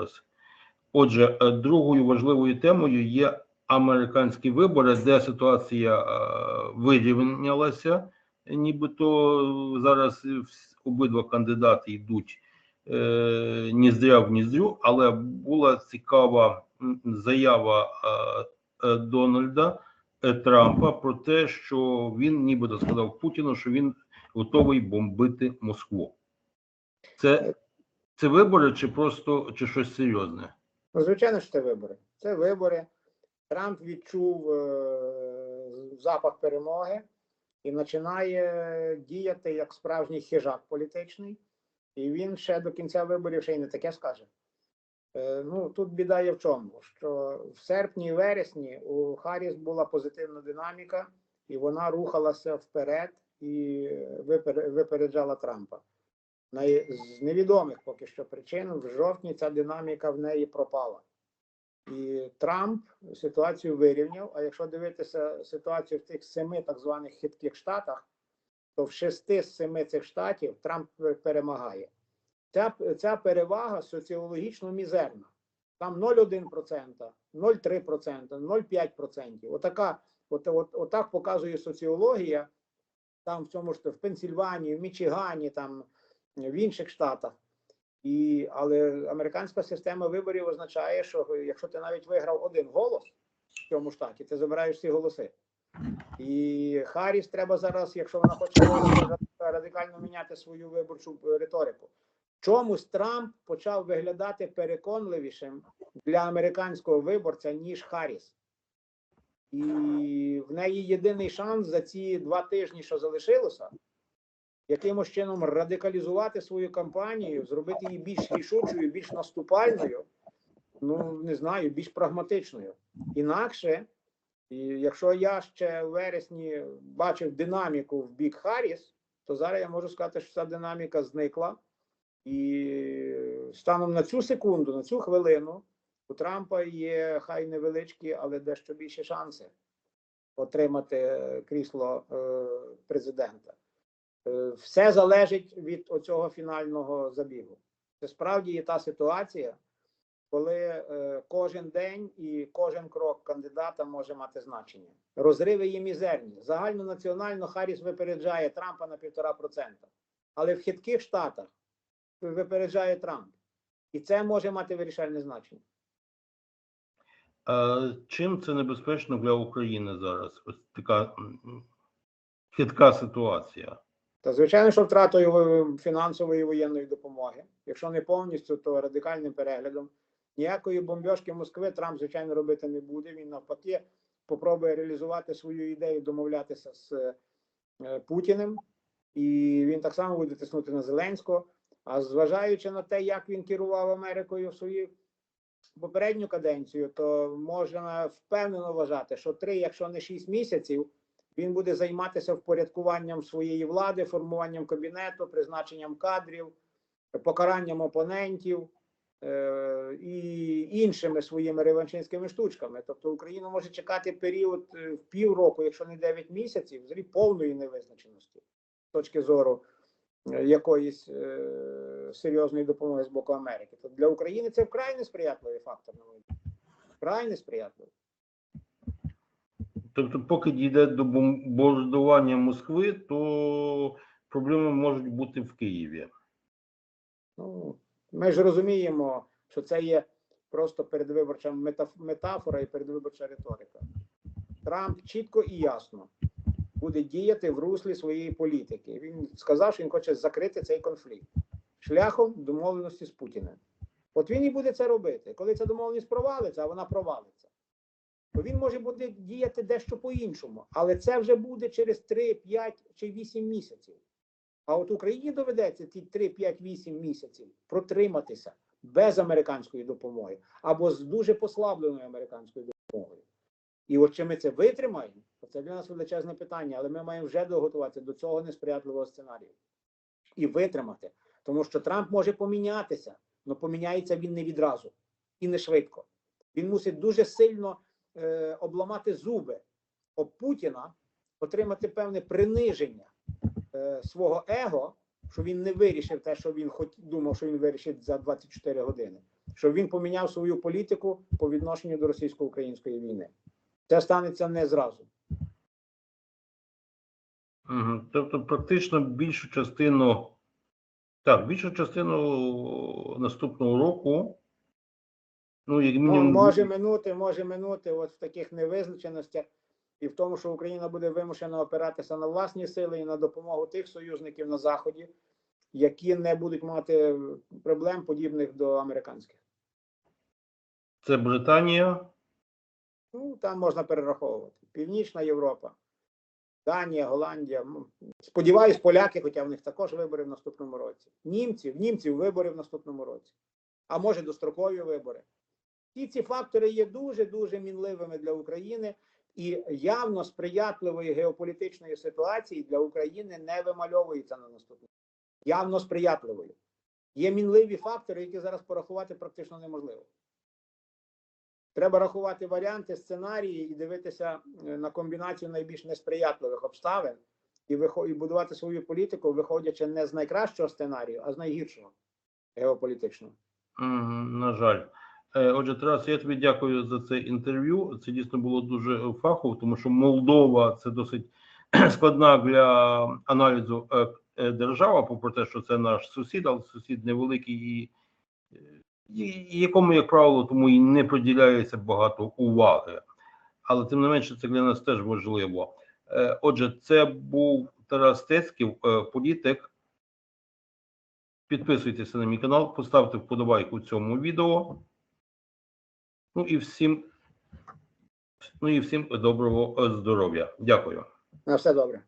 зараз. Отже, е, другою важливою темою є американські вибори, де ситуація е, вирівнялася. Нібито зараз обидва кандидати йдуть е, ніздря в ніздрю, але була цікава заява Дональда Трампа про те, що він нібито сказав Путіну, що він готовий бомбити Москву. Це, це вибори чи просто чи щось серйозне? Ну, звичайно, що це вибори. Це вибори. Трамп відчув е, запах перемоги і починає діяти як справжній хижак політичний. І він ще до кінця виборів ще й не таке скаже. Е, ну, тут біда є в чому, що в серпні і вересні у Харріс була позитивна динаміка, і вона рухалася вперед і випер- випереджала Трампа. З невідомих поки що причин в жовтні ця динаміка в неї пропала. І Трамп ситуацію вирівняв. А якщо дивитися ситуацію в тих семи так званих хитких штатах, то в шести з семи цих штатів Трамп перемагає. Ця, ця перевага соціологічно мізерна. Там 0,1%, 0,3%, 0,5%. Отака, от, от, отак показує соціологія. Там в цьому ж в Пенсільванії, в Мічигані, там в інших штатах. І, але американська система виборів означає, що якщо ти навіть виграв один голос в цьому штаті, ти забираєш всі голоси. І Харріс треба зараз, якщо вона хоче радикально міняти свою виборчу риторику. Чомусь Трамп почав виглядати переконливішим для американського виборця, ніж Харріс. І в неї єдиний шанс за ці два тижні, що залишилося, якимось чином радикалізувати свою кампанію, зробити її більш рішучою, більш наступальною, ну не знаю, більш прагматичною. Інакше, якщо я ще в вересні бачив динаміку в бік Харріс, то зараз я можу сказати, що ця динаміка зникла. І станом на цю секунду, на цю хвилину, у Трампа є хай невеличкі, але дещо більші шанси отримати крісло е, президента. Е, Все залежить від оцього фінального забігу. Це справді є та ситуація, коли е, кожен день і кожен крок кандидата може мати значення. Розриви є мізерні. Загальнонаціонально Харріс випереджає Трампа на півтора процента, але в хитких штатах випереджає Трамп. І це може мати вирішальне значення. А чим це небезпечно для України зараз? Ось така хитка ситуація. Та звичайно, що втратою е, фінансової воєнної допомоги, якщо не повністю, то радикальним переглядом. Ніякої бомбьошки Москви Трамп, звичайно, робити не буде. Він навпаки попробує реалізувати свою ідею, домовлятися з е, Путіним, і він так само буде тиснути на Зеленського. А зважаючи на те, як він керував Америкою в свою попередню каденцію, то можна впевнено вважати, що три, якщо не шість місяців, він буде займатися впорядкуванням своєї влади, формуванням кабінету, призначенням кадрів, покаранням опонентів е, і іншими своїми реваншистськими штучками. Тобто Україна може чекати період е, в півроку, якщо не 9 місяців, взагалі повної невизначеності з точки зору е, якоїсь е, серйозної допомоги з боку Америки. Тобто для України це вкрай несприятливий фактор. Вкрай несприятливий. Тобто, поки дійде до бомбардування Москви, то проблеми можуть бути в Києві. Ну, ми ж розуміємо, що це є просто передвиборча метафора і передвиборча риторика. Трамп чітко і ясно буде діяти в руслі своєї політики. Він сказав, що він хоче закрити цей конфлікт шляхом домовленості з Путіним. От він і буде це робити. Коли ця домовленість провалиться, а вона провалиться, то він може буде діяти дещо по-іншому, але це вже буде через 3, 5 чи 8 місяців. А от Україні доведеться ці 3, 5, 8 місяців протриматися без американської допомоги або з дуже послабленою американською допомогою. І от чи ми це витримаємо, то це для нас величезне питання, але ми маємо вже доготуватися до цього несприятливого сценарію і витримати. Тому що Трамп може помінятися, але поміняється він не відразу і не швидко. Він мусить дуже сильно е, обламати зуби об Путіна, отримати певне приниження е, свого его, що він не вирішив те, що він хоч думав, що він вирішить за 24 години. щоб він поміняв свою політику по відношенню до російсько-української війни. Це станеться не зразу. Угу. Тобто, практично більшу частину, так, більшу частину наступного року, ну, як Ну, мінімум, може минути, може минути от в таких невизначеностях і в тому, що Україна буде вимушена опиратися на власні сили і на допомогу тих союзників на Заході, які не будуть мати проблем подібних до американських. це Британія, Ну, там можна перераховувати. Північна Європа, Данія, Голландія. Сподіваюсь, поляки, хоча в них також вибори в наступному році. Німці, в німців вибори в наступному році. А може дострокові вибори. Всі ці фактори є дуже-дуже мінливими для України і явно сприятливої геополітичної ситуації для України не вимальовується на наступний. Явно сприятливою. Є мінливі фактори, які зараз порахувати практично неможливо. Треба рахувати варіанти, сценарії і дивитися е, на комбінацію найбільш несприятливих обставин і, і будувати свою політику, виходячи не з найкращого сценарію, а з найгіршого геополітичного. Мгм, на жаль. Е, Отже, Тарас, я тобі дякую за це інтерв'ю. Це дійсно було дуже фахово, тому що Молдова це досить складна для аналізу е, е, держава, попри те, що це наш сусід, але сусід невеликий і, і якому, як правило, тому і не приділяється багато уваги. Але тим не менше, це для нас теж важливо. Отже, це був Тарас Тецьків, політик. Підписуйтеся на мій канал, поставте вподобайку цьому відео. Ну і всім, ну і всім доброго здоров'я. Дякую. На все добре.